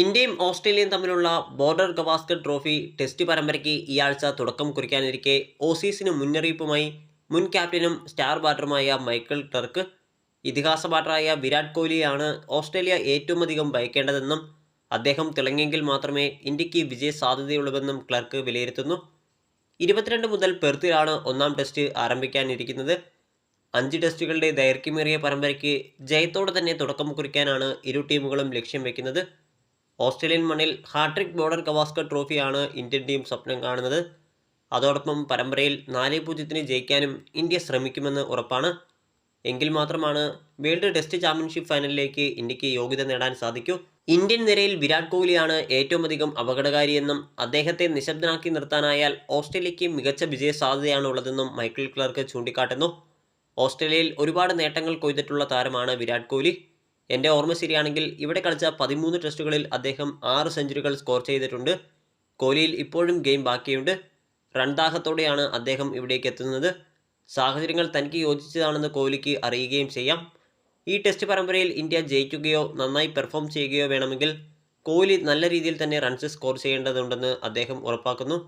ഇന്ത്യയും ഓസ്ട്രേലിയയും തമ്മിലുള്ള ബോർഡർ ഗവാസ്കർ ട്രോഫി ടെസ്റ്റ് പരമ്പരയ്ക്ക് ഈ ആഴ്ച തുടക്കം കുറിക്കാനിരിക്കെ ഓസീസിന് മുന്നറിയിപ്പുമായി മുൻ ക്യാപ്റ്റനും സ്റ്റാർ ബാറ്ററുമായ മൈക്കിൾ ക്ലർക്ക്. ഇതിഹാസ ബാറ്ററായ വിരാട് കോഹ്ലിയാണ് ഓസ്ട്രേലിയ ഏറ്റവും അധികം ഭയക്കേണ്ടതെന്നും അദ്ദേഹം തിളങ്ങിയെങ്കിൽ മാത്രമേ ഇന്ത്യയ്ക്ക് വിജയ സാധ്യതയുള്ളൂവെന്നും ക്ലർക്ക് വിലയിരുത്തുന്നു. ഇരുപത്തിരണ്ട് മുതൽ പെർത്തിലാണ് ഒന്നാം ടെസ്റ്റ് ആരംഭിക്കാനിരിക്കുന്നത്. അഞ്ച് ടെസ്റ്റുകളുടെ ദൈർഘ്യമേറിയ പരമ്പരയ്ക്ക് ജയത്തോടെ തന്നെ തുടക്കം കുറിക്കാനാണ് ഇരു ടീമുകളും ലക്ഷ്യം വെക്കുന്നത്. ഓസ്ട്രേലിയൻ മണ്ണിൽ ഹാട്രിക് ബോർഡർ ഗവാസ്കർ ട്രോഫിയാണ് ഇന്ത്യൻ ടീം സ്വപ്നം കാണുന്നത്. അതോടൊപ്പം പരമ്പരയിൽ നാല് പൂജ്യത്തിന് ജയിക്കാനും ഇന്ത്യ ശ്രമിക്കുമെന്ന് ഉറപ്പാണ്. എങ്കിൽ മാത്രമാണ് വേൾഡ് ടെസ്റ്റ് ചാമ്പ്യൻഷിപ്പ് ഫൈനലിലേക്ക് ഇന്ത്യയ്ക്ക് യോഗ്യത നേടാൻ സാധിക്കൂ. ഇന്ത്യൻ നിരയിൽ വിരാട് കോഹ്ലിയാണ് ഏറ്റവും അധികം അപകടകാരിയെന്നും അദ്ദേഹത്തെ നിശബ്ദനാക്കി നിർത്താനായാൽ ഓസ്ട്രേലിയയ്ക്ക് മികച്ച വിജയ സാധ്യതയാണ് ഉള്ളതെന്നും മൈക്കിൾ ക്ലർക്ക് ചൂണ്ടിക്കാട്ടുന്നു. ഓസ്ട്രേലിയയിൽ ഒരുപാട് നേട്ടങ്ങൾ കൊയ്തിട്ടുള്ള താരമാണ് വിരാട് കോഹ്ലി. എന്റെ ഓർമ്മ ശരിയാണെങ്കിൽ ഇവിടെ കളിച്ച പതിമൂന്ന് ടെസ്റ്റുകളിൽ അദ്ദേഹം ആറ് സെഞ്ചുറികൾ സ്കോർ ചെയ്തിട്ടുണ്ട്. കോഹ്ലിയിൽ ഇപ്പോഴും ഗെയിം ബാക്കിയുണ്ട്. റൺദാഹത്തോടെയാണ് അദ്ദേഹം ഇവിടേക്ക് എത്തുന്നത്. സാഹചര്യങ്ങൾ തനിക്ക് യോജിച്ചതാണെന്ന് കോഹ്ലിക്ക് അറിയുകയും ചെയ്യാം. ഈ ടെസ്റ്റ് പരമ്പരയിൽ ഇന്ത്യ ജയിക്കുകയോ നന്നായി പെർഫോം ചെയ്യുകയോ വേണമെങ്കിൽ കോഹ്ലി നല്ല രീതിയിൽ തന്നെ റൺസ് സ്കോർ ചെയ്യേണ്ടതുണ്ടെന്ന് അദ്ദേഹം ഉറപ്പാക്കുന്നു.